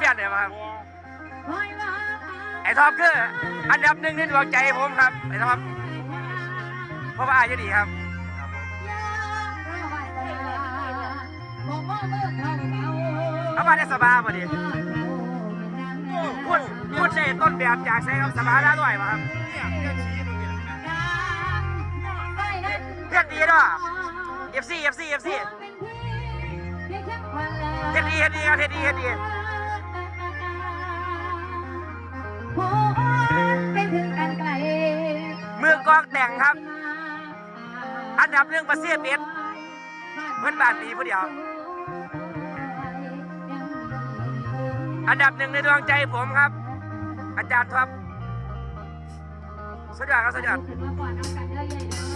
แฟนเนี่ยครับไอ้ท็อปคืออันดับหนึ่งในดวงใจผมครับไอ้ท็อปเพราะว่าอายจะดีครับเอามาได้สบายมาดิพูดพูดใช่ต้นแบบจากใช้คำสบายได้ด้วยป่ะครับเนี่ยเรื่องชี้ตรงนี้แหละนะเรียกดีด้วย FC FC FC เฮ็ดดีเฮ็ดดีครับเฮ็ดดีเฮ็ดดี มือกลองแต่งครับ อันดับหนึ่งประเทศเอ็ดเพื่อนบ้านปีผู้เดียว อันดับหนึ่งในดวงใจผมครับ อาจารย์ท็อปสุดยอดครับสุดยอด